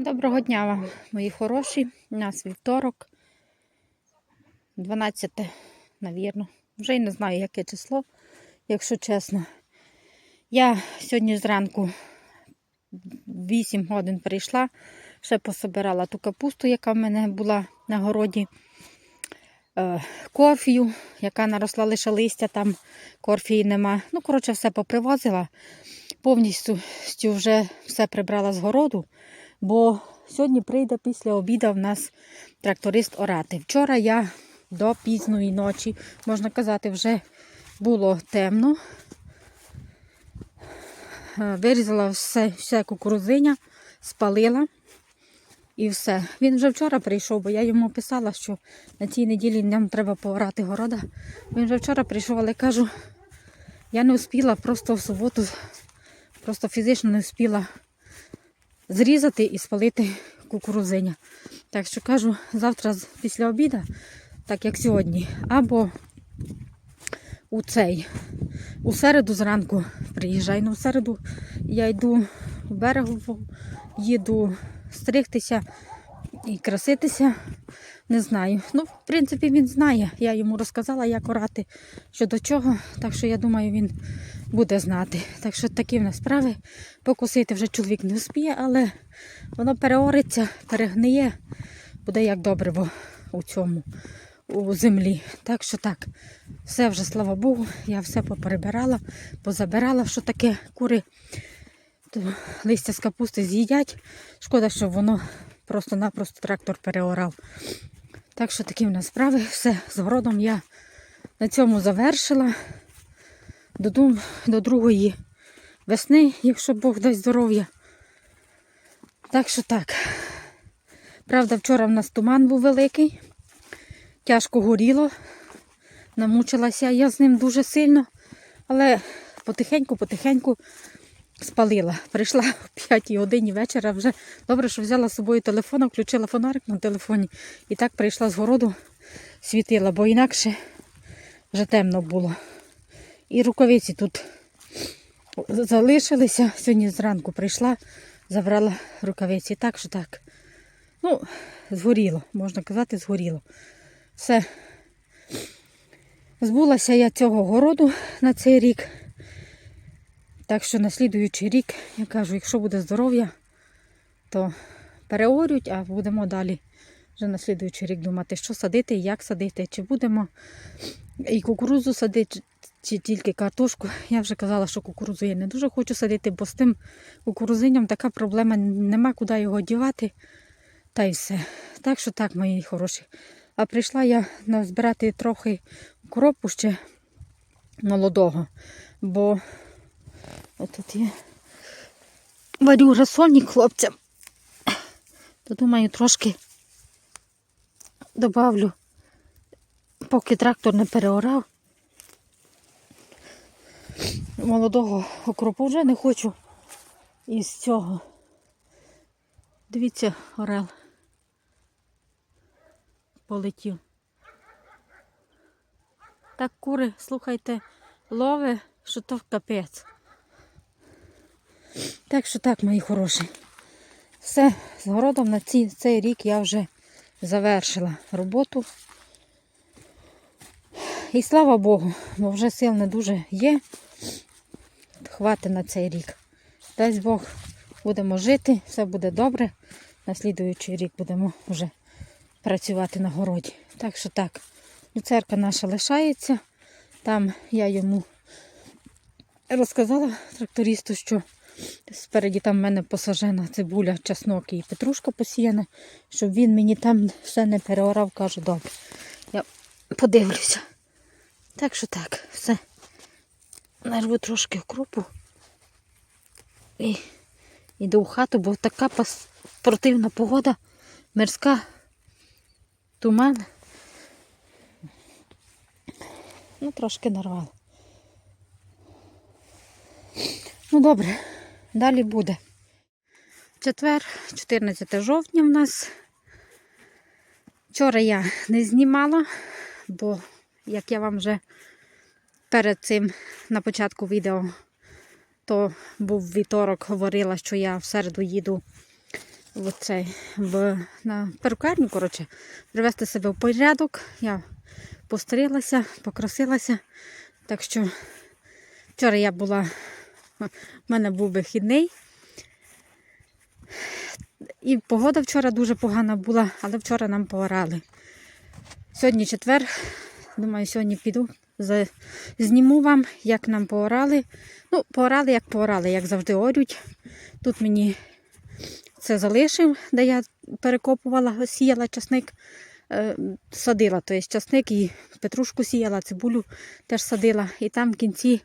Доброго дня вам, мої хороші. У нас вівторок, 12, навірно. Вже й не знаю, яке число, якщо чесно. Я сьогодні зранку 8 годин прийшла, ще пособирала ту капусту, яка в мене була на городі. Е, Корфію, яка наросла лише листя, там корфії нема. Ну, коротше, все попривозила. Повністю вже все прибрала з городу. Бо сьогодні прийде після обіду в нас тракторист орати. Вчора я до пізної ночі, можна казати, вже було темно. Е, Вирізала все, все кукурузиня, спалила і все. Він вже вчора прийшов, бо я йому писала, що на цій неділі нам треба поорати города. Він вже вчора прийшов, але кажу, я не успіла просто в суботу, просто фізично не успіла зрізати і спалити кукурузиня. Так що кажу, завтра після обіду, так як сьогодні, або у цей, у середу зранку приїжджаю. Ну, в середу я йду в берегову, їду стригтися і краситися. Не знаю. Ну, в принципі, він знає. Я йому розказала, як орати, що до чого. Так що я думаю, він буде знати. Так що такі в нас справи. Покусити вже чоловік не успіє, але воно переориться, перегниє, буде як добриво у цьому, у землі. Так що так, все вже, слава Богу, я все поперебирала, позабирала, що таке кури. То листя з капусти з'їдять. Шкода, що воно просто-напросто трактор переорав. Так що такі в нас справи. Все, з городом я на цьому завершила. Додому до другої весни, якщо Бог дасть здоров'я. Так що так. Правда, вчора в нас туман був великий, тяжко горіло, намучилася я з ним дуже сильно, але потихеньку-потихеньку спалила. Прийшла о 5 годині вечора вже. Добре, що взяла з собою телефон, включила фонарик на телефоні і так прийшла з городу, світила, бо інакше вже темно було. І рукавиці тут залишилися. Сьогодні зранку прийшла, забрала рукавиці. Так що так. Ну, згоріло, можна казати, згоріло. Все. Збулася я цього городу на цей рік. Так що на слідуючий рік, я кажу, якщо буде здоров'я, то переорють, а будемо далі вже на слідуючий рік думати, що садити, як садити, чи будемо і кукурудзу садити, чи тільки картошку. Я вже казала, що кукурудзу я не дуже хочу садити, бо з тим кукурузиням така проблема, нема куди його дівати. Та й все. Так що так, мої хороші. А прийшла я збирати трохи укропу ще молодого, бо отут є. Варю розсольник хлопцям. То думаю, трошки добавлю, поки трактор не переорав. Молодого окропу вже не хочу із цього. Дивіться, орел полетів. Так кури, слухайте, лови, що то капець. Так що так, мої хороші. Все, з городом на ці, цей рік я вже завершила роботу. І слава Богу, бо вже сил не дуже є. Хватить на цей рік. Дасть Бог, будемо жити, все буде добре. На слідуючий рік будемо вже працювати на городі. Так що так, люцерка наша лишається. Там я йому розказала трактористу, що спереді там в мене посажена цибуля, чеснок і петрушка посіяна, щоб він мені там все не переорав, каже, добре. Я подивлюся. Так що так, все. Нарву трошки окропу і йду в хату, бо така противна погода, мирська, туман. Ну, трошки нарвала. Ну, добре, далі буде. Четвер, 14 жовтня в нас. Вчора я не знімала, бо, як я вам вже перед цим на початку відео, то був вівторок, говорила, що я в середу їду в, цей, в, на перукарню, коротше, привести себе в порядок. Я пострилася, покрасилася. Так що вчора я була, в мене був вихідний. І погода вчора дуже погана була, але вчора нам поорали. Сьогодні четвер. Думаю, сьогодні піду. Зніму вам, як нам поорали. Ну, поорали, як поорали, як завжди орють. Тут мені це залишив, де я перекопувала, сіяла часник, е, садила, тобто часник і петрушку сіяла, цибулю теж садила. І там в кінці,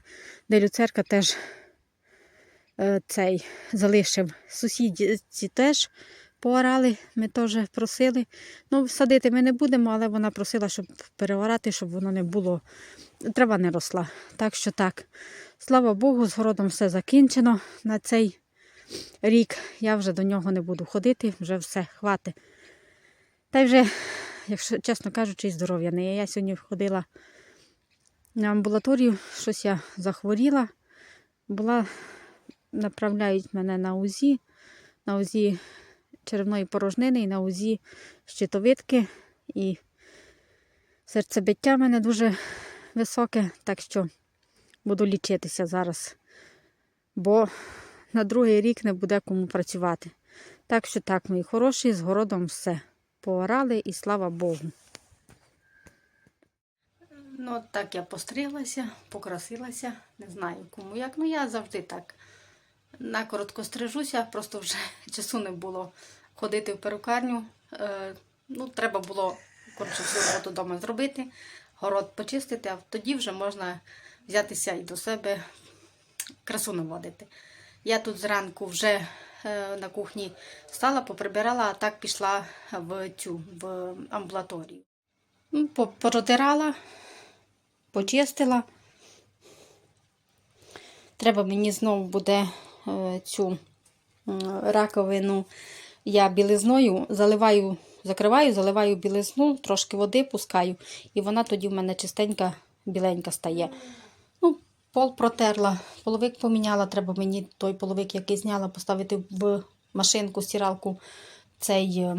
де люцерка теж цей залишив. Сусіді ці теж поорали, ми теж просили. Ну, садити ми не будемо, але вона просила, щоб переорати, щоб воно не було. Трава не росла. Так що так. Слава Богу, з городом все закінчено на цей рік. Я вже до нього не буду ходити, вже все, хватить. Та й вже, якщо чесно кажучи, здоров'я не є. Я сьогодні ходила на амбулаторію, щось я захворіла. Була, направляють мене на УЗІ, на УЗІ черевної порожнини і на УЗІ щитовидки. І серцебиття в мене дуже високе, так що буду лічитися зараз. Бо на другий рік не буде кому працювати. Так що так, мої хороші, з городом все. Поорали і слава Богу. Ну, так я пострілася, покрасилася. Не знаю кому як. Ну, я завжди так накоротко стрижуся, просто вже часу не було ходити в перукарню. Е, ну, треба було коротше, всю роботу вдома зробити, город почистити, а тоді вже можна взятися і до себе красу наводити. Я тут зранку вже е, на кухні стала, поприбирала, а так пішла в цю в амбулаторію. Ну, Протирала, почистила. Треба мені знову буде цю раковину. Я білизною заливаю, закриваю, заливаю білизну, трошки води пускаю, і вона тоді в мене чистенька, біленька стає. Ну, пол протерла, половик поміняла. Треба мені той половик, який зняла, поставити в машинку, стиралку цей. е,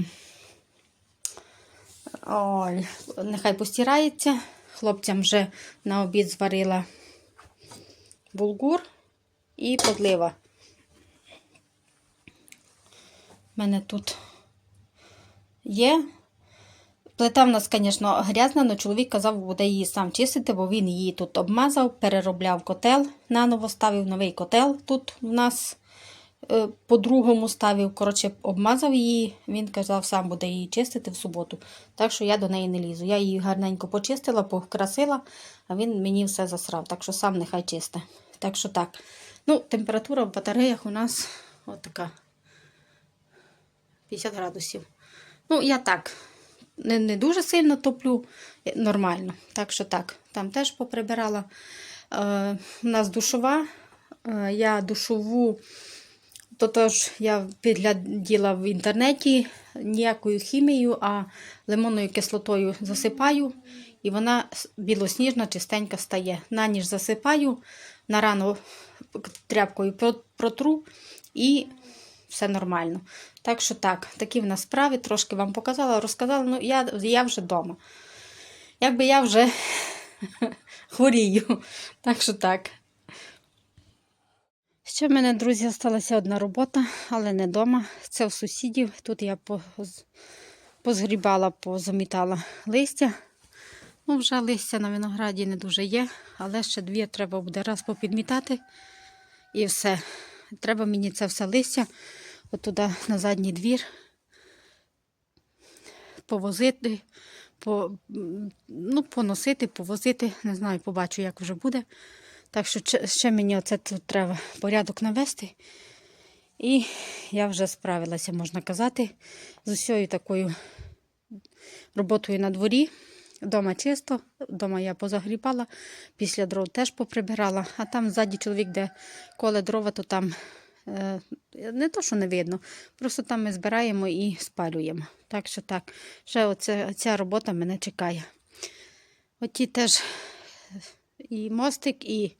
Ой, нехай постирається. Хлопцям вже на обід зварила булгур і подлива. У мене тут є. Плита в нас, звісно, грязна, але чоловік казав, буде її сам чистити, бо він її тут обмазав, переробляв котел, наново ставив новий котел. Тут в нас е, по-другому ставив, коротше, обмазав її. Він казав, сам буде її чистити в суботу. Так що я до неї не лізу. Я її гарненько почистила, покрасила, а він мені все засрав. Так що сам нехай чисте. Так що так. Ну, температура в батареях у нас от така 50 градусів. Ну, я так. Не, не дуже сильно топлю, е, нормально. Так що так, там теж поприбирала. Е, у нас душова. Е, я душову, то тож я підгляділа в інтернеті ніякою хімією, а лимонною кислотою засипаю, і вона білосніжна, чистенька стає. На ніж засипаю, на рано тряпкою протру і все нормально. Так що так, такі в нас справи, трошки вам показала, розказала, ну я, я вже вдома. Якби я вже хворію. Так що так. Ще в мене, друзі, залишилася одна робота, але не вдома. Це в сусідів. Тут я позгрібала, позамітала листя. Ну, вже листя на винограді не дуже є, але ще дві треба буде раз попідмітати. І все. Треба мені це все листя отуди на задній двір повозити, по, ну, поносити, повозити. Не знаю, побачу, як вже буде. Так що ще- мені оце тут треба порядок навести. І я вже справилася, можна казати, з усією такою роботою на дворі. Дома чисто, вдома я позагрібала, після дров теж поприбирала, а там ззаді чоловік, де коле дрова, то там не то, що не видно, просто там ми збираємо і спалюємо. Так що так, ще оце, ця робота мене чекає. Оті теж і мостик, і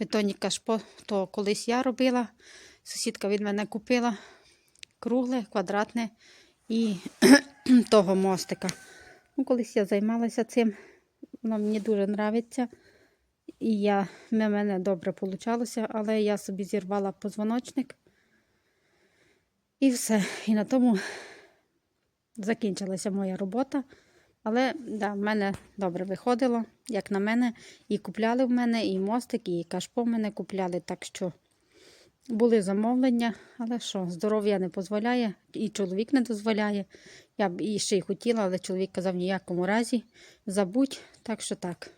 бетонні кашпо, то колись я робила, сусідка від мене купила. кругле, квадратне і того мостика. Ну, колись я займалася цим, воно мені дуже подобається. І я, в мене добре вийшло, але я собі зірвала позвоночник. І все. І на тому закінчилася моя робота. Але да, в мене добре виходило, як на мене. І купляли в мене, і мостик, і кашпо в мене купляли. Так що були замовлення, але що, здоров'я не дозволяє, і чоловік не дозволяє. Я б і ще й хотіла, але чоловік казав ніякому разі забудь. Так що так.